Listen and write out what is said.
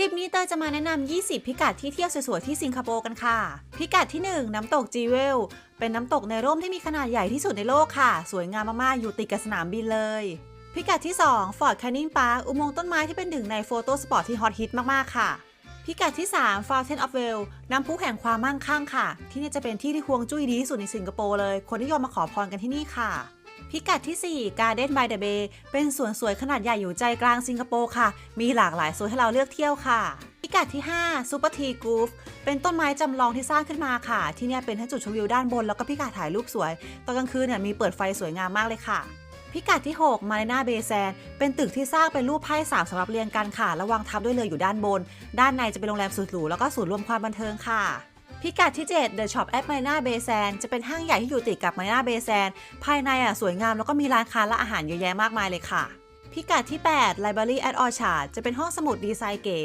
ลิปนี้เตยจะมาแนะนำ 20 พิกัดที่เที่ยวสวยๆที่สิงคโปร์กันค่ะ พิกัดที่ 1 น้ำตกจีเวล เป็นน้ำตกในร่มที่มีขนาดใหญ่ที่สุดในโลกค่ะ สวยงามมากๆ อยู่ติดกับสนามบินเลย พิกัดที่2ฟอร์ดแคนนิงพาร์คอุโมงค์ต้นไม้ที่เป็นหนึ่งในโฟโต้สปอตที่ฮอตฮิตมากๆ ค่ะ พิกัดที่ 3 Fountain of Well น้ำพุแห่งความมั่งคั่งค่ะ ที่นี่จะเป็นที่ที่ฮวงจุ้ยดีที่สุดในสิงคโปร์เลย คนนิยมมาขอพรกันที่นี่ค่ะ พิกัดที่ 4 Garden by the Bay เป็นสวนสวยขนาดใหญ่อยู่ใจกลางสิงคโปร์ค่ะ มีหลากหลายสวนให้เราเลือกเที่ยวค่ะ พิกัดที่ 5 Super Tea Grove เป็นต้นไม้จำลองที่สร้างขึ้นมาค่ะ ที่นี่เป็นทั้งจุดชมวิวด้านบนแล้วก็พิกัดถ่ายรูปสวย ตอนกลางคืนเนี่ยมีเปิดไฟสวยงามมากเลยค่ะพิกัดที่6 Marina Bay Sand เป็นตึกที่สร้างเป็นรูปไพ่สามสำหรับเรียงกันค่ะ ระวางทับด้วยเรืออยู่ด้านบน ด้านในจะเป็นโรงแรมสุดหรูแล้วก็ศูนย์รวมความบันเทิงค่ะ พิกัดที่ 7 The Shop at Marina Bay Sands จะเป็นห้างใหญ่ที่อยู่ติดกับ Marina Bay Sands ภายในอะสวยงามแล้วก็มีร้านค้าและอาหารเยอะแยะมากมายเลยค่ะ พิกัดที่ 8 Library at Orchard จะเป็นห้องสมุดดีไซน์เก๋